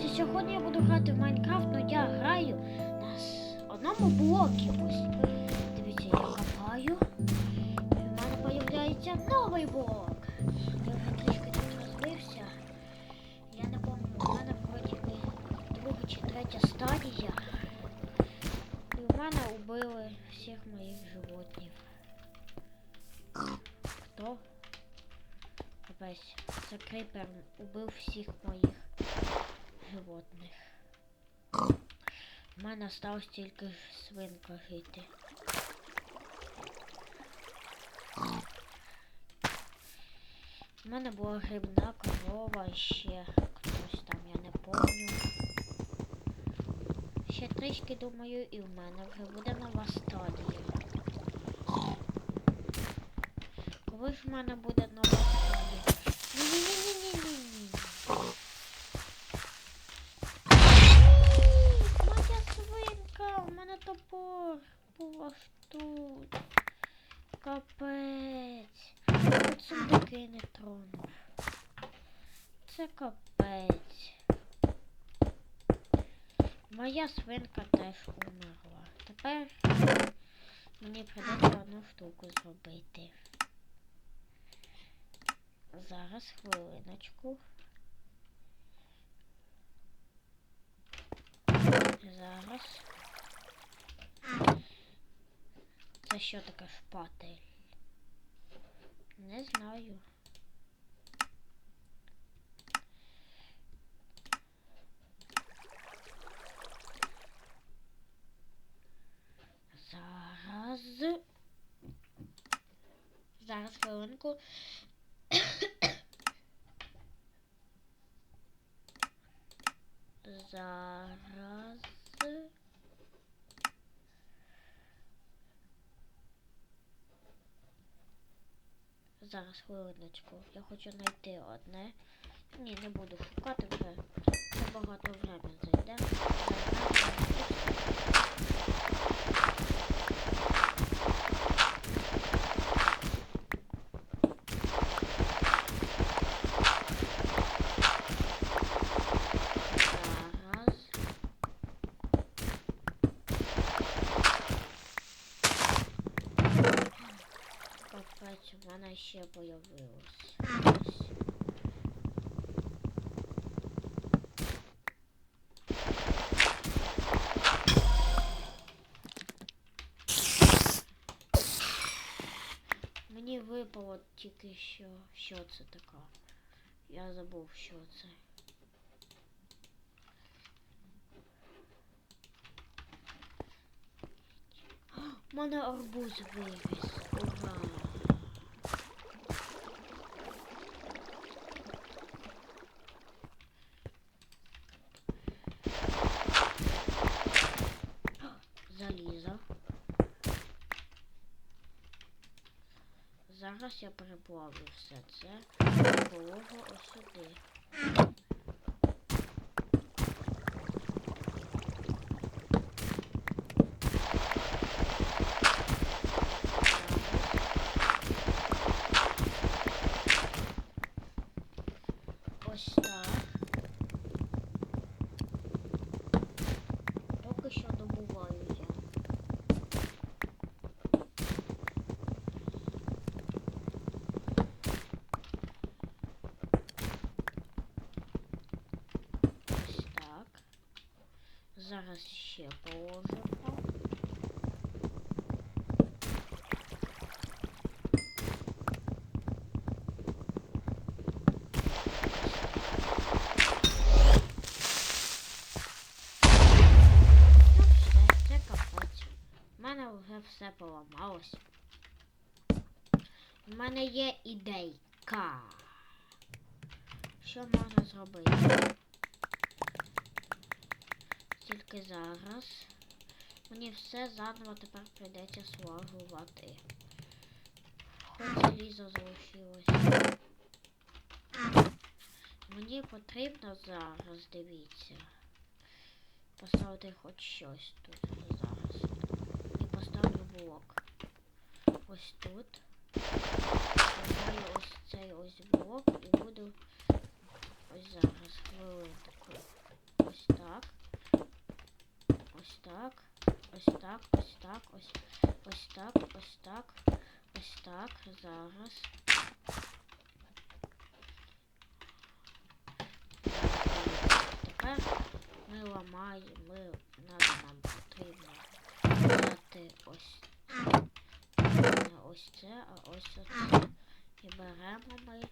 Друзі, сьогодні я буду грати в Майнкрафт, але я граю на одному блокі. Ось. Дивіться, я копаю. І в мене з'являється новий блок. Я вже трішки тут розбився. Я не пам'ятаю, в мене вроді друга чи третя стадія. І в мене убили всіх моїх животних. Хто? Капець, це крипер убив всіх моїх животних. У мене осталось тільки свинка жити. У мене була грибна корова ще хтось там, я не помню. Ще трішки думаю, і в мене вже буде нова стадія. Коли ж в мене буде нова стадія? Ні-ні-ні-ні-ні-ні. Моя свинка, у мене топор був аж тут. Капець. От сундуки не тронув. Це капець. Моя свинка теж умерла. Тепер мені придеться одну штуку зробити. Зараз хвилиночку. Зараз. Це що таке шпатель? Не знаю. Зараз. Зараз хвилинку. Зараз. Зараз хвилиночку. Я хочу знайти одне. Ні, не буду шукати вже. Це багато времени зайде. мене ще появилось. Ось. Мені випало тільки що. Що це таке? Я забув, що це. У мене арбуз вивіз. Зараз я переплавлю все це. Положу ось сюди. Ось так. Поки що добуваю я. Ось так. Зараз ще положимо. Ну все поламалось. У мене є ідейка. Що можна зробити? Тільки зараз. Мені все заново тепер прийдеться слагувати. Хоч залізо залишилось. Мені потрібно зараз, дивіться. Поставити хоч щось тут зараз. І поставлю блок. Ось тут. Поставлю ось цей ось блок і буду ось зараз хвилинку. ось так, ось так, ось, так, ось так, ось ось так, ось так. ось так. Зараз. Тепер ми ламаємо, ми надо нам потрібно взяти ось ось це, а ось оце. І беремо ми.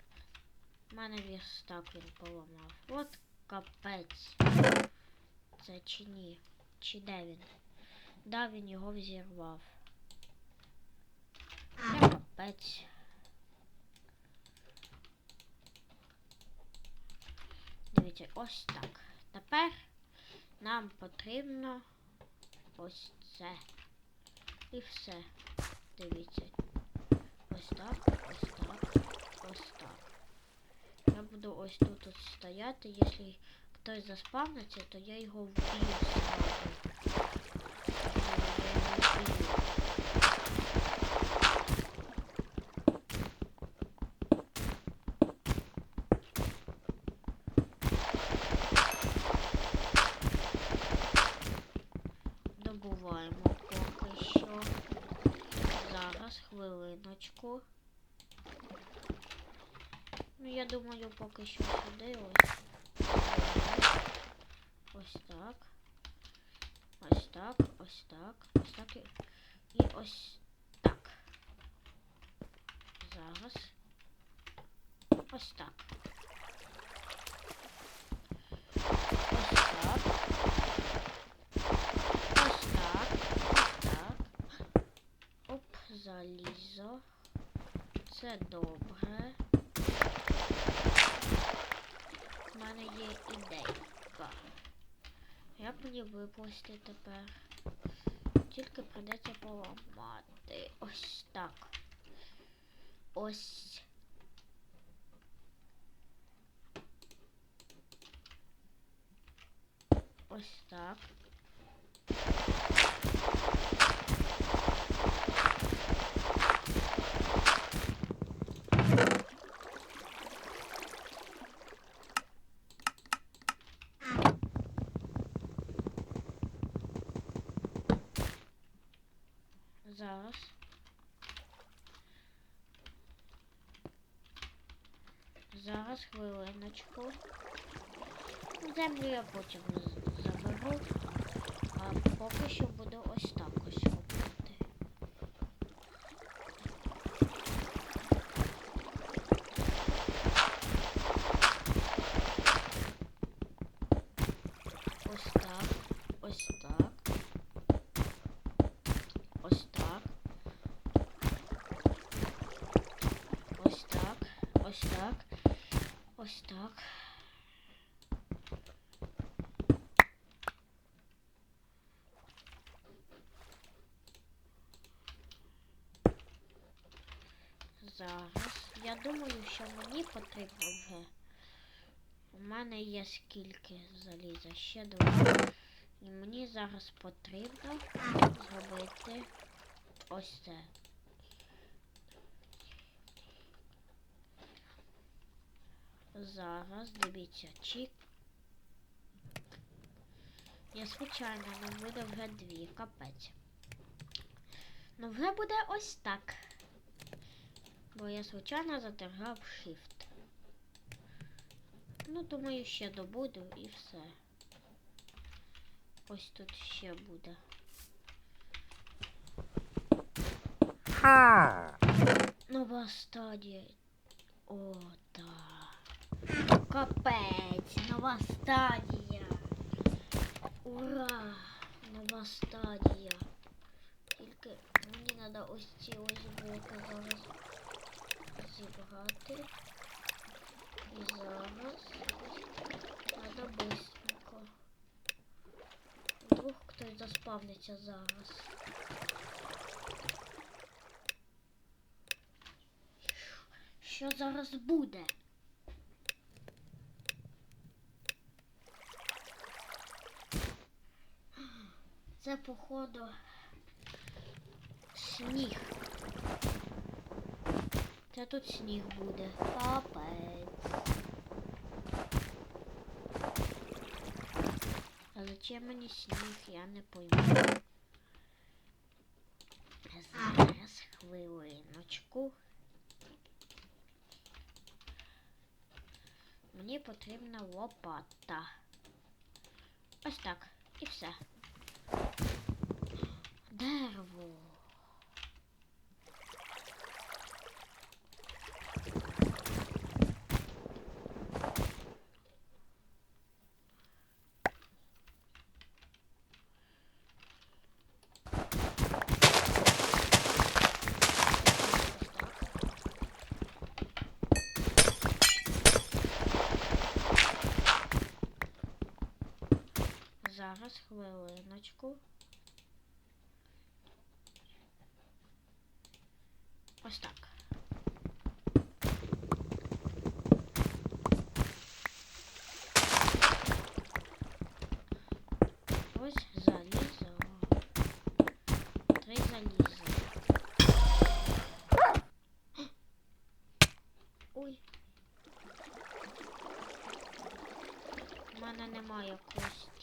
У мене вірстак він поламав. От капець. Це чи ні? Чи де він? Да, він його взірвав. Це капець. Дивіться, ось так. Тепер нам потрібно ось це. І все. Дивіться. Ось так, ось так, ось так. Я буду ось тут от стояти. Якщо хтось заспавниться, то я його вб'ю. Добуваємо поки що. Зараз, хвилиночку. Ну, я думаю, поки що сюди ось. Ось так. Ось так, ось так, ось так і, і ось так. Зараз. Ось так. Ось так. Ось так. Ось так. Оп, залізо. Це добре. У мене є ідейка. Як мені виплисти тепер? Тільки придеться поламати. Ось так. Ось. Ось так. Зараз хвилиночку. Землю я потім заберу. А поки що буду ось так ось робити. Ось так. Ось так. Ось так. Ось так. Ось так. Ось так. Зараз. Я думаю, що мені потрібно вже. У мене є скільки заліза? Ще два. І мені зараз потрібно зробити ось це. Зараз дивіться, чик. Я звичайно не буде вже дві, капець. Ну вже буде ось так. Бо я звичайно затягав shift. Ну, думаю, ще добуду і все. Ось тут ще буде. Ха! Нова стадія. О, так. Капець, нова стадія. Ура! Нова стадія. Тільки мені треба ось ці ось блоки зараз зібрати. І зараз треба быстренько. Вдруг хтось заспавниться зараз. Що зараз буде? Це походу сніг. Це тут сніг буде. Капець. А зачем мені сніг, я не пойму. Зараз хвилиночку. Мені потрібна лопата. Ось так. І все. Зараз хвилиночку. Ось так. Ось залізо. Три заліза. Ой. У мене немає кості.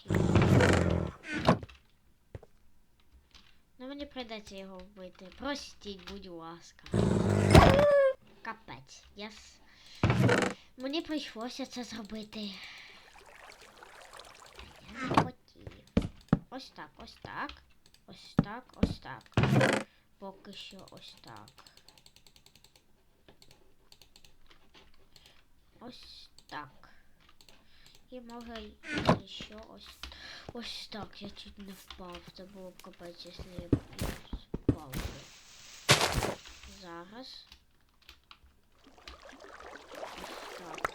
Ну мені прийдеться його вбити. Простіть, будь ласка. Капець. Я. Мені прийшлося це зробити. Я не хотів. Ось так, ось так. Ось так, ось так. Поки що ось так. Ось так. І може і ще ось. Ось так, я чуть не впав. Це було б капець, якщо я б впав. Зараз. Ось так.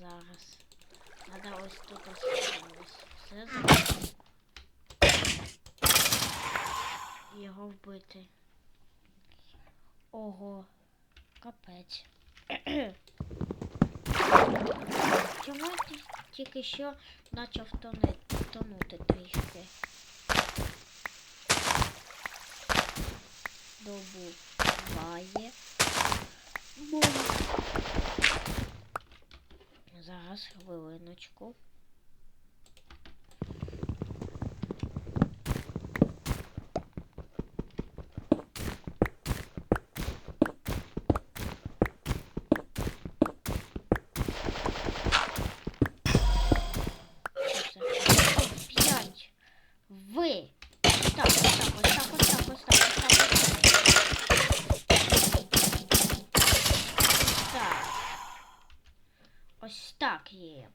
Зараз. Надо ось тут ось ось все Його вбити. Ого, капець. Чому ті- тільки що почав тонути трішки? Добуває. Бум. Зараз хвилиночку. Що це? П'ять. Ви. Ось так, ось так, ось так, ось так, ось так, ось так, ось так. Так. Ось так є.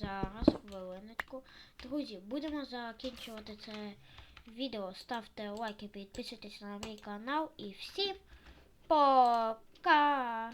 Зараз, хвилиночку. Друзі, будемо закінчувати це відео. Ставте лайки, підписуйтесь на мій канал і всім пока!